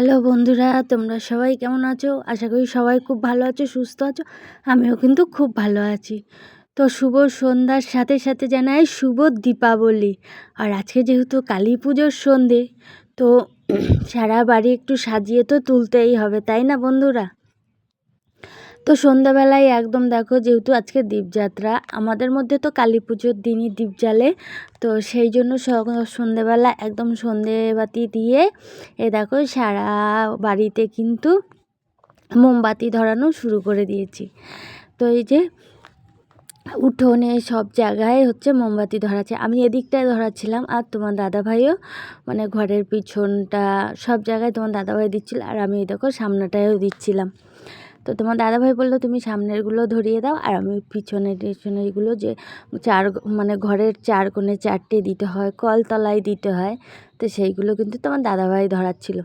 Hello বন্ধুরা, তোমরা সবাই কেমন আছো? আশা করি সবাই খুব ভালো আছো, সুস্থ আছো। আমিও কিন্তু খুব ভালো আছি। তো শুভ সন্ধ্যার সাথে সাথে জানাই শুভ দীপাবলি। আর আজকে যেহেতু কালী পুজোর সন্ধে, তো সারা বাড়ি একটু সাজিয়ে তো তুলতেই হবে, তাই না বন্ধুরা? তো সন্ধ্যাবেলায় একদম দেখো যেহেতু আজকে দীপযাত্রা, আমাদের মধ্যে তো কালী পুজোর দিনই দীপ জ্বালে। তো সেই জন্য সন্ধ্যেবেলা একদম সন্ধেবাতি দিয়ে এ দেখো সারা বাড়িতে কিন্তু মোমবাতি ধরানো শুরু করে দিয়েছি। তো এই যে উঠোনে সব জায়গায় হচ্ছে মোমবাতি ধরাচ্ছে। আমি এদিকটায় ধরাচ্ছিলাম আর তোমার দাদাভাইও মানে ঘরের পিছনটা সব জায়গায় তোমার দাদাভাই দিচ্ছিল আর আমি দেখো সামনাটায়ও দিচ্ছিলাম। তো তোমার দাদাভাই বলল, তুমি সামনেরগুলো ধরিয়ে দাও আর আমি পিছনের পিছনেরগুলো যে চার মানে ঘরের চার কোণে চারটে দিতে হয়, কলতলায় দিতে হয়, তো সেইগুলো কিন্তু তোমার দাদাভাই ধরাচ্ছিল।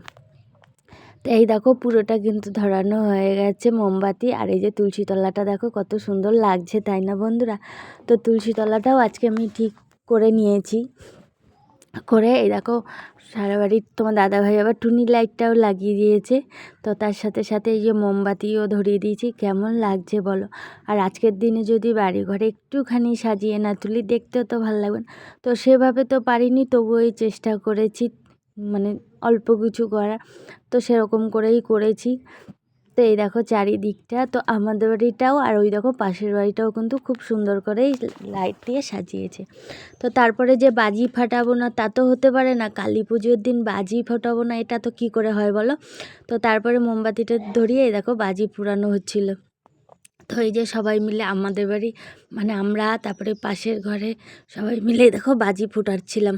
তো এই দেখো পুরোটা কিন্তু ধরানো হয়ে গেছে মোমবাতি, আর এই যে তুলসী তলাটা দেখো কত সুন্দর লাগছে, তাই না বন্ধুরা? তো তুলসী তলাটাও আজকে আমি ঠিক করে নিয়েছি। করে, এই দেখো, সারা বাড়ির তোমার দাদাভাই আবার টুনি লাইটটাও লাগিয়ে দিয়েছে। তো তার সাথে সাথে এই যে মোমবাতিও ধরিয়ে দিয়েছি, কেমন লাগছে বলো? আর আজকের দিনে যদি বাড়ি ঘরে একটুখানি সাজিয়ে না তুলি, দেখতেও তো ভালো লাগবে তো সেভাবে তো পারিনি, তবুও এই চেষ্টা করেছি মানে অল্প কিছু করা। তো সেরকম করেই করেছি। তো এই দেখো চারিদিকটা, তো আমাদের বাড়িটাও আর ওই দেখো পাশের বাড়িটাও কিন্তু খুব সুন্দর করেই লাইট দিয়ে সাজিয়েছে। তো তারপরে যে বাজি ফাটাবো না তা তো হতে পারে না, কালী পুজোর দিন বাজি ফাটাবো না এটা তো কি করে হয় বলো? তো তারপরে মোমবাতিটা ধরিয়ে এই দেখো বাজি পুরানো হচ্ছিল। তো এই যে সবাই মিলে আমাদের বাড়ি মানে আমরা, তারপরে পাশের ঘরে সবাই মিলে দেখো বাজি ফুটাচ্ছিলাম।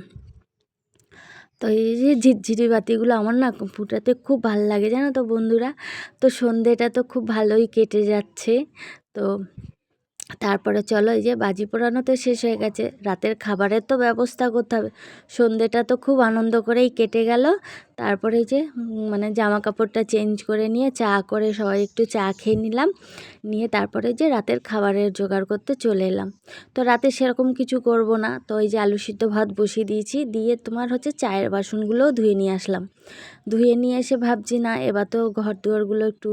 তো এই যে ঝিরঝিরি বাতিগুলো আমার না ফুটাতে খুব ভালো লাগে, জানো তো বন্ধুরা? তো সন্ধেটা তো খুব ভালোই কেটে যাচ্ছে। তো তারপরে চলো এই যে বাজি পোড়ানো তো শেষ হয়ে গেছে। রাতের খাবারের তো ব্যবস্থা করতে হবে। সন্ধেটা তো খুব আনন্দ করেই কেটে গেল। তারপরে যে মানে জামা কাপড়টা চেঞ্জ করে নিয়ে চা করে সবাই একটু চা খেয়ে নিলাম। নিয়ে তারপরে যে রাতের খাবারের জোগাড় করতে চলে এলাম। তো রাতে সেরকম কিছু করব না। তো ওই যে আলু সিদ্ধ ভাত বসিয়ে দিয়েছি। দিয়ে তোমার হচ্ছে চায়ের বাসনগুলোও ধুয়ে নিয়ে আসলাম। ধুয়ে নিয়ে এসে ভাবছি, না, এবার তো ঘর দুয়ারগুলো একটু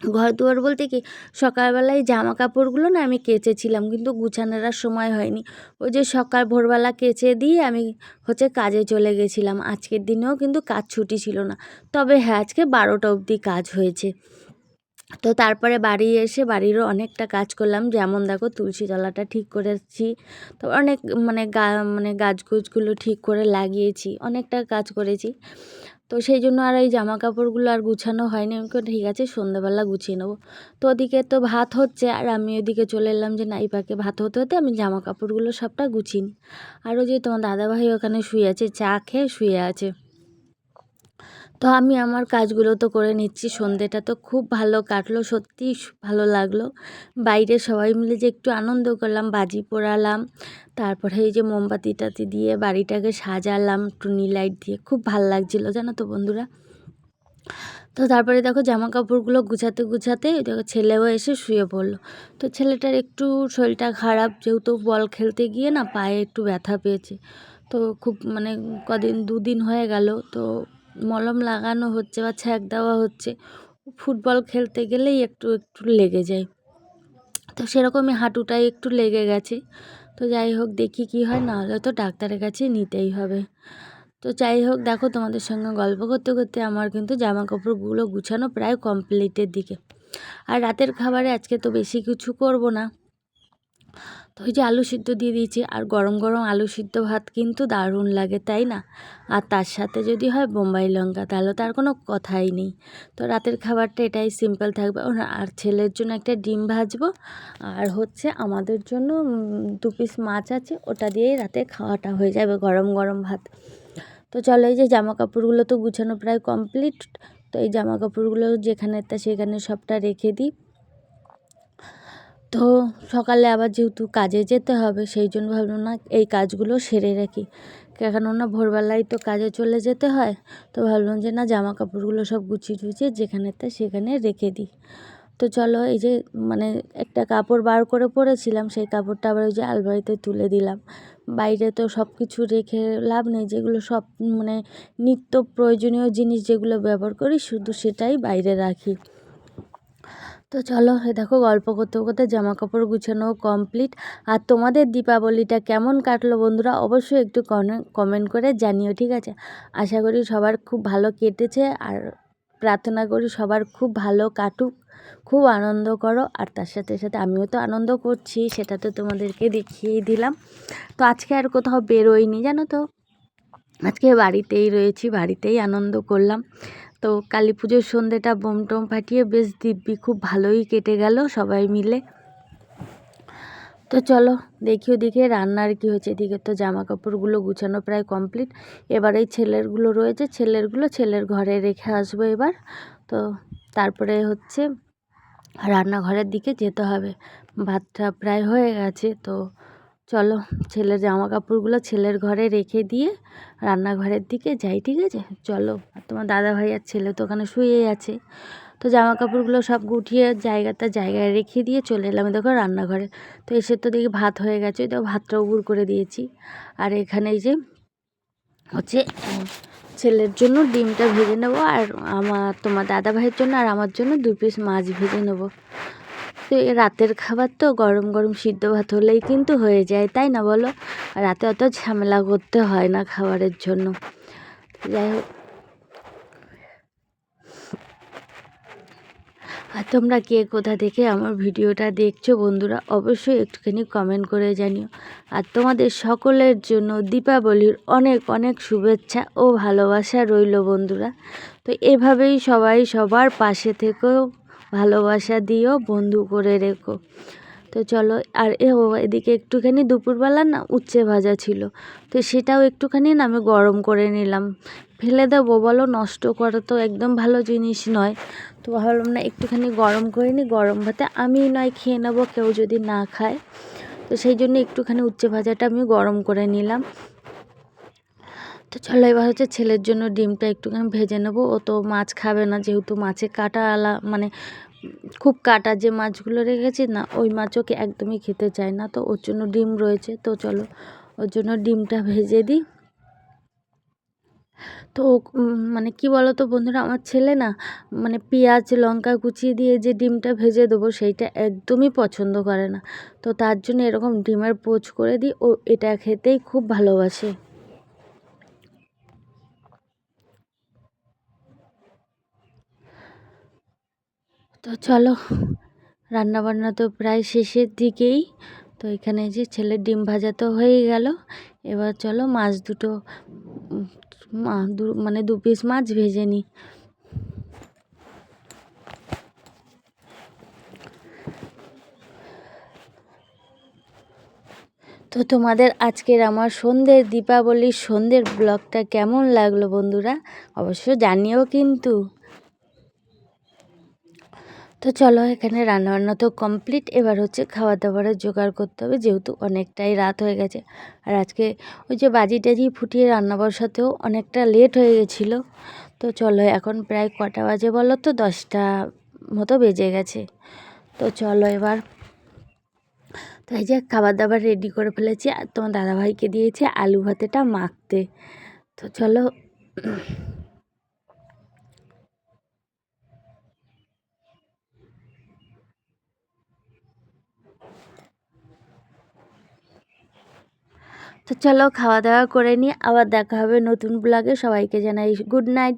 ঘর দুয়ার বলতে কি, সকালবেলায় জামা কাপড়গুলো না আমি কেচেছিলাম, কিন্তু গুছানোর আর সময় হয়নি। ওই যে সকাল ভোরবেলা কেচে দিয়ে আমি হচ্ছে কাজে চলে গেছিলাম। আজকের দিনেও কিন্তু কাজ ছুটি ছিল না। তবে হ্যাঁ আজকে বারোটা অবধি কাজ হয়েছে। তো তারপরে বাড়ি এসে বাড়িরও অনেকটা কাজ করলাম। যেমন দেখো, তুলসী তলাটা ঠিক করেছি, তো অনেক মানে গা মানে গাছগুছগুলো ঠিক করে লাগিয়েছি, অনেকটা কাজ করেছি। তো সেই জন্য আর এই জামা কাপড়গুলো আর গুছানো হয়নি। আমি ঠিক আছে, সন্ধ্যাবেলা গুছিয়ে নেব। তো ওদিকে তো ভাত হচ্ছে, আর আমি ওদিকে চলে এলাম যে নাই পাকে ভাত হতে হতে আমি জামা কাপড়গুলো সবটা গুছিয়ে নিই আরও যে তোমার দাদাভাই ওখানে শুয়ে আছে, চা খেয়ে শুয়ে আছে। তো আমি আমার কাজগুলো তো করে নিচ্ছি। সন্ধেটা তো খুব ভালো কাটলো সত্যিই ভালো লাগল। বাইরে সবাই মিলে যে একটু আনন্দ করলাম, বাজি পোড়ালাম, তারপরে এই যে মোমবাতি টাতি দিয়ে বাড়িটাকে সাজালাম টুনি লাইট দিয়ে। খুব ভালো লাগছিল, জানো তো বন্ধুরা? তো তারপরে দেখো জামা কাপড়গুলো গুছাতে গুছাতে দেখো ছেলেও এসে শুয়ে পড়ল। তো ছেলেটার একটু শরীরটা খারাপ, যেহেতু বল খেলতে গিয়ে না পায়ে একটু ব্যথা পেয়েছে। তো খুব মানে কদিন, দুদিন হয়ে গেল, তো মলম লাগানো হচ্ছে বা ছ্যাঁক দেওয়া হচ্ছে, ফুটবল খেলতে গেলেই একটু একটু লেগে যায়। তো সেরকমই হাঁটুটাই একটু লেগে গেছে। তো যাই হোক, দেখি কি হয়, নাহলে তো ডাক্তারের কাছে নিতেই হবে। তো যাই হোক, দেখো তোমাদের সঙ্গে গল্প করতে করতে আমার কিন্তু জামা কাপড়গুলো গুছানো প্রায় কমপ্লিটের দিকে। আর রাতের খাবারে আজকে তো বেশি কিছু করব না। তো ওই যে আলু সিদ্ধ দিয়ে দিয়েছি, আর গরম গরম আলু সিদ্ধ ভাত কিন্তু দারুণ লাগে, তাই না? আর তার সাথে যদি হয় বোম্বাই লঙ্কা, তাহলে তার কোনো কথাই নেই। তো রাতের খাবারটা এটাই সিম্পল থাকবে। আর ছেলের জন্য একটা ডিম ভাজবো, আর হচ্ছে আমাদের জন্য দু পিস মাছ আছে, ওটা দিয়েই রাতে খাওয়াটা হয়ে যাবে গরম গরম ভাত। তো চলো এই যে জামা কাপড়গুলো তো গুছানো প্রায় কমপ্লিট তো এই জামা কাপড়গুলো যেখানে তা সেখানে সবটা রেখে দিই। তো সকালে আবার যেহেতু কাজে যেতে হবে, সেই জন্য ভাবলাম না এই কাজগুলো সেরে রাখি। কেননা ভোরবেলায় তো কাজে চলে যেতে হয়, তো ভাবলাম যে না জামা কাপড়গুলো সব গুছিয়ে টুছিয়ে যেখানে তা সেখানে রেখে দিই। তো চলো এই যে মানে একটা কাপড় বার করে পরেছিলাম, সেই কাপড়টা আবার ওই যে আলমারিতে তুলে দিলাম। বাইরে তো সব কিছু রেখে লাভ নেই, যেগুলো সব মানে নিত্য প্রয়োজনীয় জিনিস যেগুলো ব্যবহার করি, শুধু সেটাই বাইরে রাখি। তো চলো দেখো গল্প করতে করতে জামা কাপড় গুছানো কমপ্লিট আর তোমাদের দীপাবলিটা কেমন কাটলো বন্ধুরা অবশ্যই একটু কমেন্ট করে জানিও, ঠিক আছে? আশা করি সবার খুব ভালো কেটেছে আর প্রার্থনা করি সবার খুব ভালো কাটুক, খুব আনন্দ করো। আর তার সাথে সাথে আমিও তো আনন্দ করছি, সেটা তো তোমাদেরকে দেখিয়েই দিলাম। তো আজকে আর কোথাও বেরোয়নি জানো তো? আজকে বাড়িতেই রয়েছি, বাড়িতেই আনন্দ করলাম। তো কালী পুজোর সন্ধ্যেটা বোম টোম ফাটিয়ে বেশ দিব্যি, খুব ভালোই কেটে গেল সবাই মিলে। তো চলো, দেখি ওদিকে রান্নার কি হয়েছে এদিকে তো জামা কাপড়গুলো গুছানো প্রায় কমপ্লিট। এবার এই ছেলেরগুলো রয়েছে, ছেলেরগুলো ছেলের ঘরে রেখে আসব এবার। তো তারপরে হচ্ছে রান্নাঘরের দিকে যেতে হবে। ভাতটা প্রায় হয়ে গেছে, তো চলো ছেলের জামা কাপড়গুলো ছেলের ঘরে রেখে দিয়ে রান্নাঘরের দিকে যাই, ঠিক আছে? চলো, আর তোমার দাদা ভাই আর ছেলে তো ওখানে শুয়েই আছে। তো জামা কাপড়গুলো সব গুটিয়ে জায়গাটা জায়গায় রেখে দিয়ে চলে এলাম দেখো রান্নাঘরে। তো এসে তো দেখি ভাত হয়ে গেছে তো ভাতটা উগুর করে দিয়েছি। আর এখানে যে হচ্ছে ছেলের জন্য ডিমটা ভেজে নেব, আর আমার, তোমার দাদা ভাইয়ের জন্য আর আমার জন্য দু পিস মাছ ভেজে নেব। রাতের খাবার তো গরম গরম সিদ্ধ ভাত হলেই কিন্তু হয়ে যায়, তাই না বলো? রাতে অত ঝামেলা করতে হয় না খাবারের জন্য। যাই হোক। আর তোমরা কে কোথা থেকে আমার ভিডিওটা দেখছ বন্ধুরা, অবশ্যই একটুখানি কমেন্ট করে জানিও। আর তোমাদের সকলের জন্য দীপাবলির অনেক অনেক শুভেচ্ছা ও ভালোবাসা রইল বন্ধুরা। তো এভাবেই সবাই সবার পাশে থেকেও ভালোবাসা দিও বন্ধু করে রেখো। তো চলো, আর এ ও এদিকে একটুখানি দুপুরবেলা না উচ্ছে ভাজা ছিল। তো সেটাও একটুখানি না আমি গরম করে নিলাম। ফেলে দেবো, বলো নষ্ট করা তো একদম ভালো জিনিস নয়। তো ভাবলাম না একটুখানি গরম করে নিই, গরম ভাতে আমি নয়, খেয়ে নেব, কেউ যদি না খায়। তো সেই জন্য একটুখানি উচ্ছে ভাজাটা আমি গরম করে নিলাম। তো চলো এবার হচ্ছে ছেলের জন্য ডিমটা একটুখানি ভেজে নেব। ও তো মাছ খাবে না, যেহেতু মাছে কাটা আলা মানে খুব কাটা যে মাছগুলো রেখেছি না, ওই মাছও কি একদমই খেতে চায় না। তো ওর জন্য ডিম রয়েছে, তো চলো ওর জন্য ডিমটা ভেজে দিই। তো মানে কি বলো তো বন্ধুরা, আমার ছেলে না মানে পেঁয়াজ, লঙ্কা কুচিয়ে দিয়ে যে ডিমটা ভেজে দেবো, সেইটা একদমই পছন্দ করে না। তো তার জন্য এরকম ডিমের পোচ করে দিই। ও এটা খেতেই খুব ভালোবাসে। তো চলো, রান্নাবান্না তো প্রায় শেষের দিকেই। তো এখানে যে ছেলের ডিম ভাজা তো হয়েই গেল। এবার চলো মাছ দুটো মানে দু পিস মাছ ভেজে নিই। তো তোমাদের আজকের আমার সন্ধ্যের দীপাবলির সন্ধ্যের ব্লগটা কেমন লাগল বন্ধুরা? অবশ্য জানিও কিন্তু। তো চলো এখানে রান্নাবান্না তো কমপ্লিট এবার হচ্ছে খাওয়া দাওয়ারের জোগাড় করতে হবে, যেহেতু অনেকটাই রাত হয়ে গেছে। আর আজকে ওই যে বাজি টাজি ফুটিয়ে রান্না বসাতেও অনেকটা লেট হয়ে গেছিল। তো চলো এখন প্রায় কটা বাজে বলো তো? দশটা মতো বেজে গেছে। তো চলো এবার। তো এই যে খাবার দাবার রেডি করে ফেলেছি, আর তোমার দাদাভাইকে দিয়েছি আলু ভাতেটা মাখতে। তো চলো। তো চলো খাওয়া দাওয়া করে নিই আবার দেখা হবে নতুন ব্লগে সবাইকে জানাই গুড নাইট